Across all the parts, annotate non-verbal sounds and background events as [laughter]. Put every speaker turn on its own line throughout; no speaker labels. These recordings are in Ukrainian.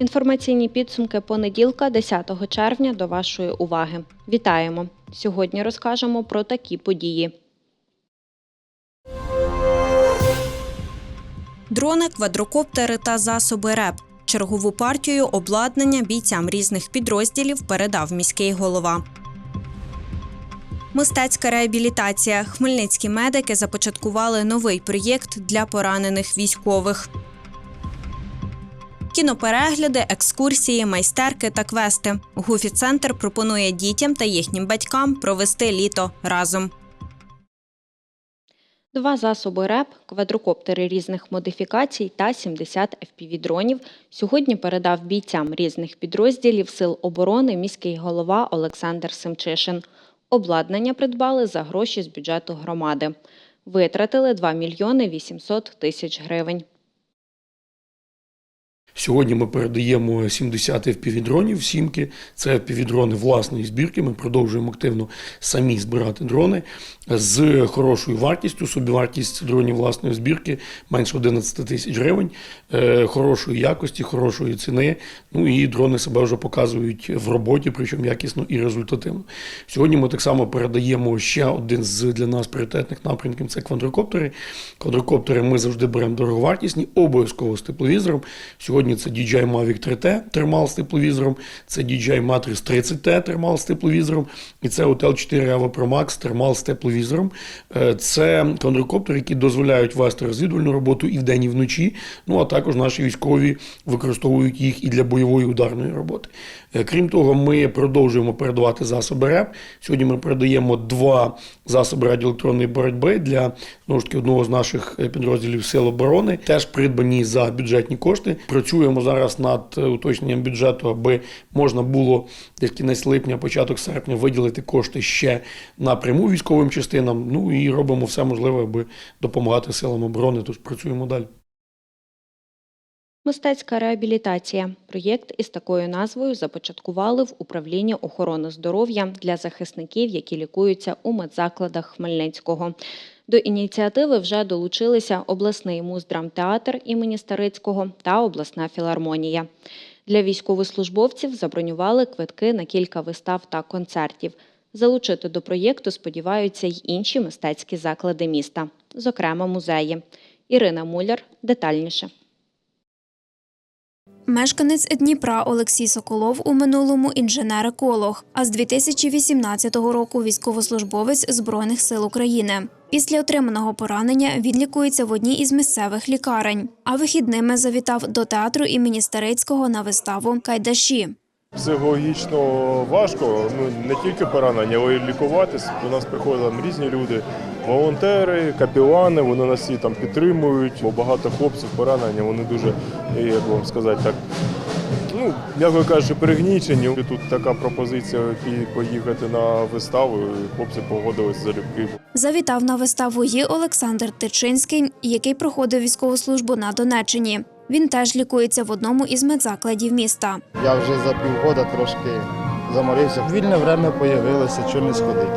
Інформаційні підсумки понеділка, 10 червня, до вашої уваги. Вітаємо! Сьогодні розкажемо про такі події.
Дрони, квадрокоптери та засоби РЕП. Чергову партію обладнання бійцям різних підрозділів передав міський голова. Мистецька реабілітація. Хмельницькі медики започаткували новий проєкт для поранених військових. Кіноперегляди, екскурсії, майстерки та квести. Гуфі-центр пропонує дітям та їхнім батькам провести літо разом.
Два засоби РЕП, квадрокоптери різних модифікацій та 70 FPV-дронів сьогодні передав бійцям різних підрозділів Сил оборони міський голова Олександр Семчишин. Обладнання придбали за гроші з бюджету громади. Витратили 2 мільйони 800 тисяч гривень.
Сьогодні ми передаємо 70 FPV-дронів, сімки. Це FPV-дрони власної збірки. Ми продовжуємо активно самі збирати дрони з хорошою вартістю. Собівартість дронів власної збірки менше 11 тисяч гривень, е, хорошої якості, хорошої ціни. Ну і дрони себе вже показують в роботі, причому якісно і результативно. Сьогодні ми так само передаємо ще один з для нас пріоритетних напрямків це квадрокоптери. Квадрокоптери ми завжди беремо дороговартісні, обов'язково з тепловізором. Сьогодні це DJI Mavic 3T термал з тепловізором, це DJI Matrix 30T термал з тепловізором, і це Hotel 4 Evo Pro Max термал з тепловізором. Е, Це квадрокоптери, які дозволяють вести розвідувальну роботу і вдень, і вночі. Ну а також наші військові використовують їх і для бойової ударної роботи. Е, Крім того, ми продовжуємо передавати засоби РЕП. Сьогодні ми передаємо два засоби радіоелектронної боротьби для знову ж таки одного з наших е, підрозділів Сил оборони, теж придбані за бюджетні кошти. Працюємо зараз над е, уточненням бюджету, аби можна було десь кінець липня, початок серпня виділити кошти ще напряму військовим частинам. Ну і робимо все можливе, аби допомагати силам оборони. Тож працюємо далі.
Мистецька реабілітація. Проєкт із такою назвою започаткували в управлінні охорони здоров'я для захисників, які лікуються у медзакладах Хмельницького. До ініціативи вже долучилися обласний муздрамтеатр імені Старицького та обласна філармонія. Для військовослужбовців забронювали квитки на кілька вистав та концертів. Залучити до проєкту сподіваються й інші мистецькі заклади міста, зокрема музеї. Ірина Муляр детальніше.
Мешканець Дніпра Олексій Соколов у минулому інженер-еколог, а з 2018 року військовослужбовець Збройних сил України. Після отриманого поранення він лікується в одній із місцевих лікарень, а вихідними завітав до театру імені Старицького на виставу Кайдаші.
Психологічно важко, ну не тільки поранення, але й лікуватись. До нас приходять там різні люди, волонтери, капілани, вони нас всі там підтримують, бо багато хлопців поранення, вони дуже, як вам сказати, так, ну, м'яко кажучи, перегнічені. Тут така пропозиція поїхати на виставу, і хлопці погодилися залюбки.
Завітав на виставу і Олександр Тичинський, який проходив військову службу на Донеччині. Він теж лікується в одному із медзакладів міста.
Я вже за півгода трошки заморився. Вільне время появилося, чого не сходити.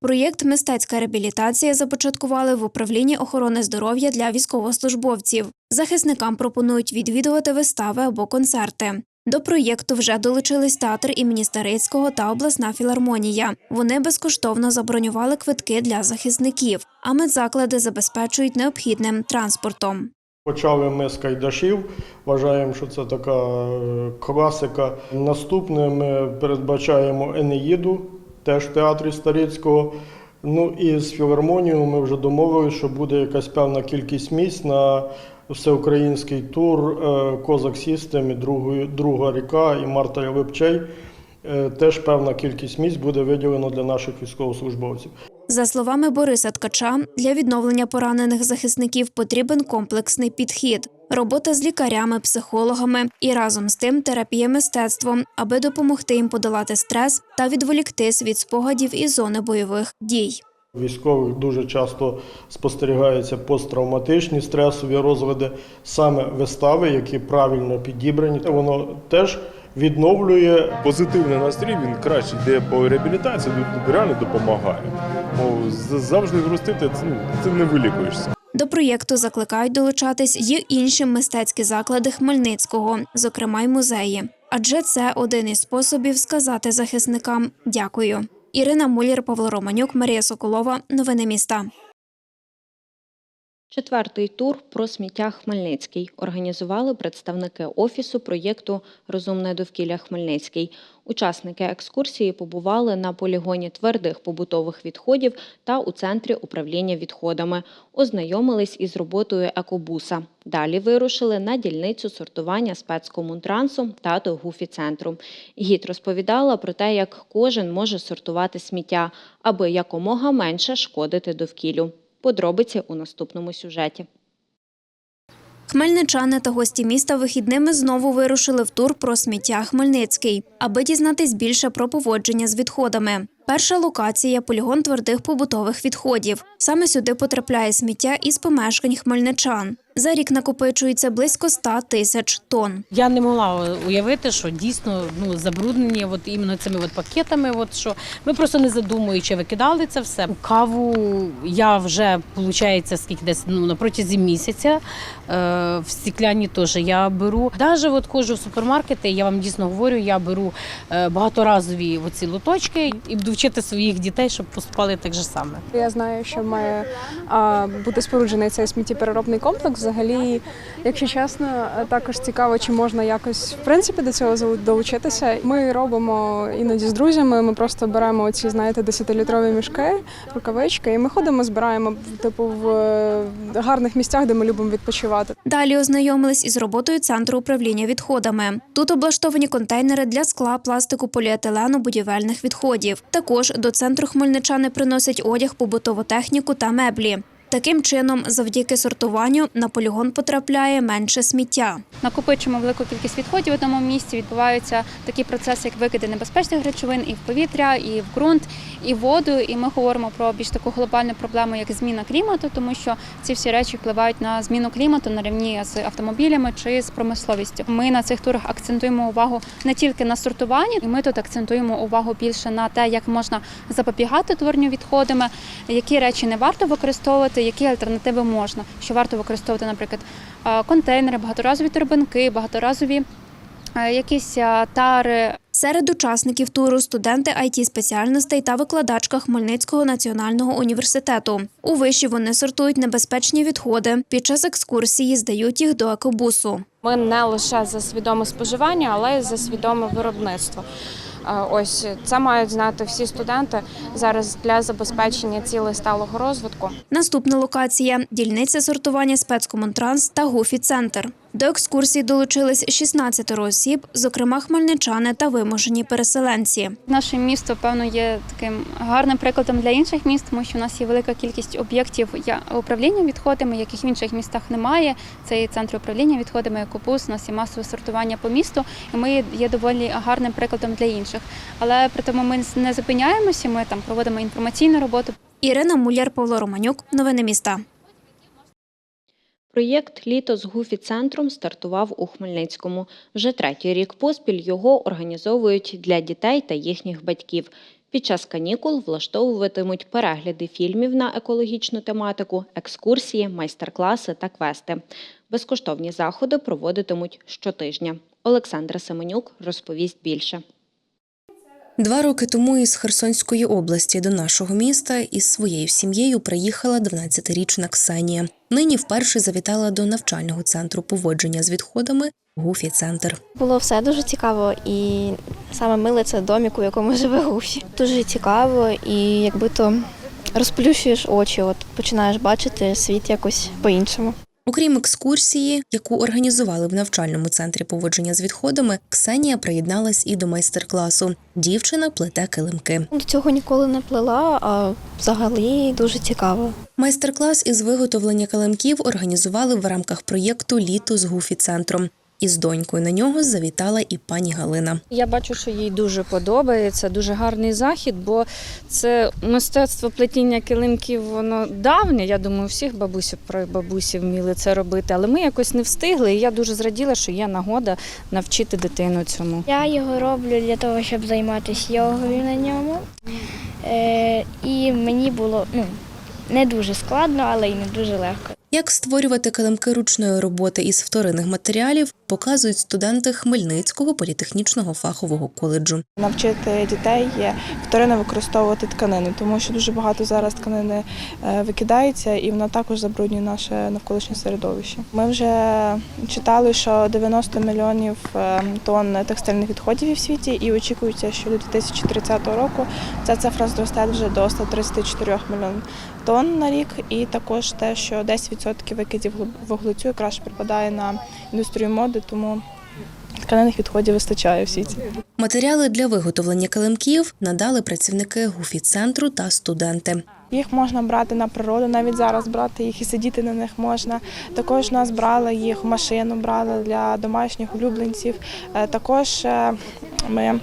Проєкт Мистецька реабілітація започаткували в управлінні охорони здоров'я для військовослужбовців. Захисникам пропонують відвідувати вистави або концерти. До проєкту вже долучились театр імені Старицького та обласна філармонія. Вони безкоштовно забронювали квитки для захисників, а медзаклади забезпечують необхідним транспортом.
Почали ми з Кайдашів. Вважаємо, що це така е, класика. Наступне ми передбачаємо Енеїду, теж в театрі Старицького. Ну і з філармонією ми вже домовилися, що буде якась певна кількість місць на всеукраїнський тур е, Козак Сістем, і друга ріка і Марта Липчей. Е, Теж певна кількість місць буде виділено для наших військовослужбовців.
За словами Бориса Ткача, для відновлення поранених захисників потрібен комплексний підхід, робота з лікарями, психологами і разом з тим терапія мистецтвом, аби допомогти їм подолати стрес та відволіктись від спогадів із зони бойових дій.
Військових дуже часто спостерігаються посттравматичні стресові розлади, саме вистави, які правильно підібрані. Воно теж відновлює
Позитивний настрій він краще йде по реабілітації, реально допомагає. Бо завжди грустити це, ну, не вилікуєшся.
До проєкту закликають долучатись й інші мистецькі заклади Хмельницького, зокрема й музеї. Адже це один із способів сказати захисникам дякую. Ірина Мулір, Павло Романюк, Марія Соколова. Новини міста.
Четвертий тур про сміття Хмельницький організували представники офісу проєкту Розумне довкілля Хмельницький. Учасники екскурсії побували на полігоні твердих побутових відходів та у центрі управління відходами. Ознайомились із роботою екобуса. Далі вирушили на дільницю сортування спецкомунтрансу та до гуфі-центру. Гід розповідала про те, як кожен може сортувати сміття, аби якомога менше шкодити довкіллю. Подробиці у наступному сюжеті.
Хмельничани та гості міста вихідними знову вирушили в тур про сміття Хмельницький, аби дізнатись більше про поводження з відходами. Перша локація полігон твердих побутових відходів. Саме сюди потрапляє сміття із помешкань хмельничан. За рік накопичується близько 100 тисяч тонн.
Я не могла уявити, що дійсно ну забруднені от іменно цими от пакетами. От що ми просто не задумуючи викидали це все. Каву я вже виходить, скільки десь ну на протязі місяця. Е, в стекляні теж я беру. Навіть от ходжу в супермаркети. Я вам дійсно говорю, я беру е, багаторазові оці лоточки і буду вчити своїх дітей, щоб поступали так же саме.
Я знаю, що має а, бути споруджений цей сміттєпереробний комплекс. Взагалі, якщо чесно, також цікаво, чи можна якось в принципі до цього долучитися. Ми робимо іноді з друзями. Ми просто беремо оці, знаєте, 10-літрові мішки, рукавички, і ми ходимо, збираємо типу в гарних місцях, де ми любимо відпочивати.
Далі ознайомились із роботою центру управління відходами. Тут облаштовані контейнери для скла, пластику, поліетилену, будівельних відходів. Також до центру хмельничани приносять одяг, побутову техніку та меблі. Таким чином, завдяки сортуванню на полігон потрапляє менше сміття.
накопичуємо велику кількість відходів в одному місці. Відбуваються такі процеси, як викиди небезпечних речовин і в повітря, і в ґрунт, і в воду. І ми говоримо про більш таку глобальну проблему, як зміна клімату, тому що ці всі речі впливають на зміну клімату на рівні з автомобілями чи з промисловістю. Ми на цих турах акцентуємо увагу не тільки на сортуванні, і ми тут акцентуємо увагу більше на те, як можна запобігати творенню відходами, які речі не варто використовувати, які альтернативи можна, що варто використовувати, наприклад, контейнери, багаторазові торбинки, багаторазові якісь тари.
Серед учасників туру студенти it спеціальностей та викладачка Хмельницького національного університету. У виші вони сортують небезпечні відходи. Під час екскурсії здають їх до екобусу.
Ми не лише за свідоме споживання, але й за свідоме виробництво. Ось це мають знати всі студенти зараз для забезпечення цілей сталого розвитку.
Наступна локація дільниця сортування спецкомунтранс та гуфі-центр. До екскурсії долучились 16 осіб, зокрема хмельничани та вимушені переселенці.
Наше місто, певно, є таким гарним прикладом для інших міст, тому що у нас є велика кількість об'єктів управління відходами, яких в інших містах немає. Це і центр управління відходами, екопус, у нас є масове сортування по місту, і ми є доволі гарним прикладом для інших. Але при тому ми не зупиняємося. Ми там проводимо інформаційну роботу.
Ірина Муляр, Павло Романюк. Новини міста.
Проєкт Літо з Гуфі-центром стартував у Хмельницькому. Вже третій рік поспіль його організовують для дітей та їхніх батьків. Під час канікул влаштовуватимуть перегляди фільмів на екологічну тематику, екскурсії, майстер-класи та квести. Безкоштовні заходи проводитимуть щотижня. Олександра Семенюк розповість більше.
Два роки тому із Херсонської області до нашого міста із своєю сім'єю приїхала 12-річна Ксенія. Нині вперше завітала до навчального центру поводження з відходами Гуфі Центр.
Було все дуже цікаво, і саме миле це домік, у якому [laughs] живе Гуфі. Дуже цікаво, і якби то розплющуєш очі, от починаєш бачити світ якось по-іншому.
Окрім екскурсії, яку організували в навчальному центрі поводження з відходами, Ксенія приєдналась і до майстер-класу. Дівчина плете килимки.
До цього ніколи не плела, а взагалі дуже цікаво.
Майстер-клас із виготовлення килимків організували в рамках проєкту Літо з Гуфі центром. Із донькою на нього завітала і пані Галина.
Я бачу, що їй дуже подобається, дуже гарний захід, бо це мистецтво плетіння килимків, воно давнє. Я думаю, всіх бабусів про бабусі вміли це робити, але ми якось не встигли. І я дуже зраділа, що є нагода навчити дитину цьому.
Я його роблю для того, щоб займатися йогою на ньому. Е, і мені було ну, не дуже складно, але й не дуже легко.
Як створювати килимки ручної роботи із вторинних матеріалів, показують студенти Хмельницького політехнічного фахового коледжу.
Навчити дітей вторинно використовувати тканини, тому що дуже багато зараз тканини е, викидається і воно також забруднює наше навколишнє середовище. Ми вже читали, що 90 мільйонів е, тонн текстильних відходів в світі, і очікується, що до 2030 року ця цифра зросте вже до 134 мільйонів тонн на рік. І також те, що 10% викидів вуглецю якраз припадає на індустрію моди, тому тканинних відходів вистачає в світі.
Матеріали для виготовлення килимків надали працівники гуфі-центру та студенти.
Їх можна брати на природу, навіть зараз брати їх і сидіти на них можна. Також у нас брали їх машину, брали для домашніх улюбленців. Е, Також е, ми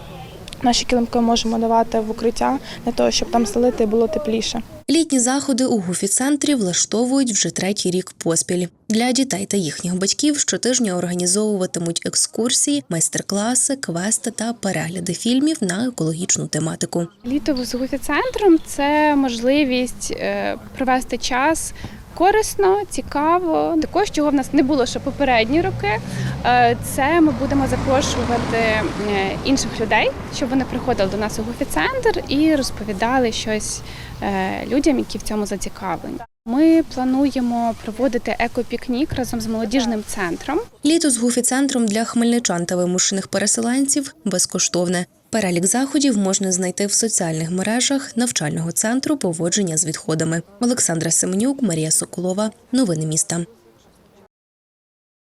наші килимки можемо давати в укриття для того, щоб там селити і було тепліше.
Літні заходи у гуфі-центрі влаштовують вже третій рік поспіль. Для дітей та їхніх батьків щотижня організовуватимуть екскурсії, майстер-класи, квести та перегляди фільмів на екологічну тематику.
Літо з гуфі-центром це можливість е, провести час корисно, цікаво. Також чого в нас не було ще попередні роки. е, Це ми будемо запрошувати е, інших людей, щоб вони приходили до нас у гуфі-центр і розповідали щось е, людям, які в цьому зацікавлені. Ми плануємо проводити екопікнік разом з молодіжним центром.
Літо з гуфі-центром для хмельничан та вимушених переселенців безкоштовне. Перелік заходів можна знайти в соціальних мережах навчального центру поводження з відходами. Олександра Семенюк, Марія Соколова. Новини міста.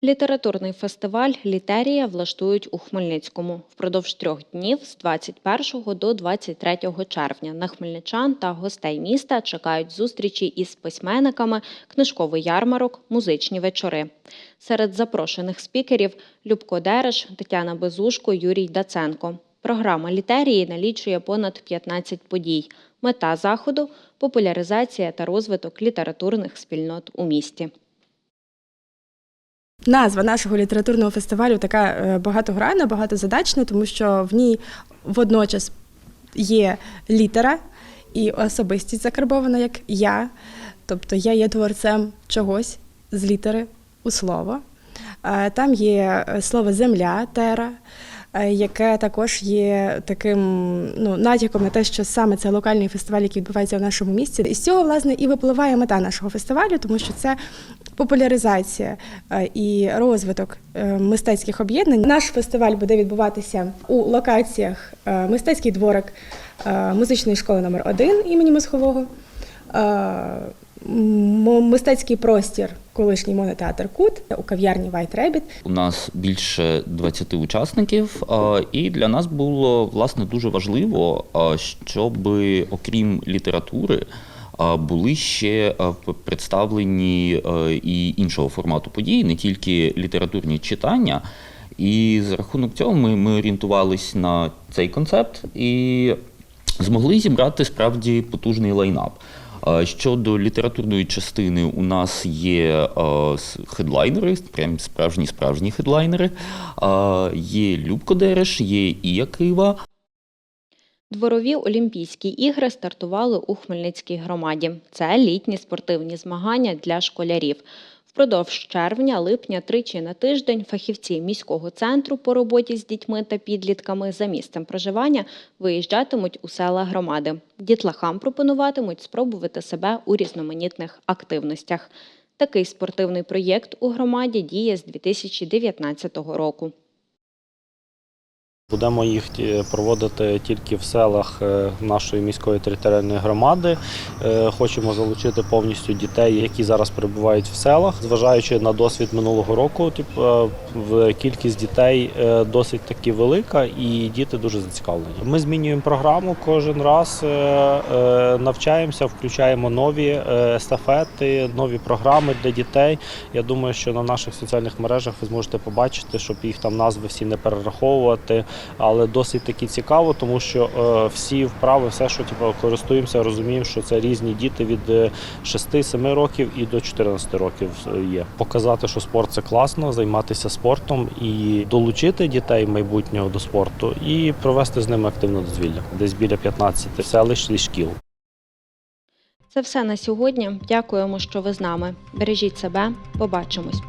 Літературний фестиваль Літерія влаштують у Хмельницькому впродовж трьох днів з 21 до 23 червня. На хмельничан та гостей міста чекають зустрічі із письменниками, книжковий ярмарок, музичні вечори. Серед запрошених спікерів Любко Дереш, Тетяна Безушко, Юрій Даценко. Програма літерії налічує понад 15 подій. Мета заходу популяризація та розвиток літературних спільнот у місті.
Назва нашого літературного фестивалю така е, багатогранна, багатозадачна, тому що в ній водночас є літера і особистість закарбована як я. Тобто я є творцем чогось з літери у слово. Е, Там є е, слово земля, тера, яке також є таким ну, натяком на те, що саме це локальний фестиваль, який відбувається в нашому місті. І з цього, власне, і випливає мета нашого фестивалю, тому що це популяризація е, і розвиток е, мистецьких об'єднань. Наш фестиваль буде відбуватися у локаціях е, мистецький дворик е, музичної школи номер 1 імені Мосхового. е, Мистецький простір, колишній монотеатр Кут у кав'ярні White Rabbit.
У нас більше 20 учасників, і для нас було власне дуже важливо, щоб окрім літератури. Були ще представлені і іншого формату події, не тільки літературні читання. І за рахунок цього ми, ми орієнтувались на цей концепт і змогли зібрати справді потужний лайнап. Щодо літературної частини, у нас є е, хедлайнери, прям справжні справжні хедлайнери. Є Любко Дереш, є Ія Кива.
Дворові Олімпійські ігри стартували у Хмельницькій громаді. Це літні спортивні змагання для школярів. Впродовж червня-липня тричі на тиждень фахівці міського центру по роботі з дітьми та підлітками за місцем проживання виїжджатимуть у села громади. Дітлахам пропонуватимуть спробувати себе у різноманітних активностях. Такий спортивний проєкт у громаді діє з 2019 року.
Будемо їх проводити тільки в селах е, нашої міської територіальної громади. Е, Хочемо залучити повністю дітей, які зараз перебувають в селах. Зважаючи на досвід минулого року, типу, е, кількість дітей е, досить таки велика, і діти дуже зацікавлені. Ми змінюємо програму кожен раз, е, е, навчаємося, включаємо нові е, естафети, нові програми для дітей. Я думаю, що на наших соціальних мережах ви зможете побачити, щоб їх там назви всі не перераховувати. Але досить таки цікаво, тому що е, всі вправи, все, що типу, користуємося, розуміємо, що це різні діти від е, 6-7 років і до 14 років е, є. Показати, що спорт це класно, займатися спортом і долучити дітей майбутнього до спорту і провести з ними активне дозвілля. Десь біля 15 селищ і шкіл.
Це все на сьогодні. Дякуємо, що ви з нами. Бережіть себе. Побачимось.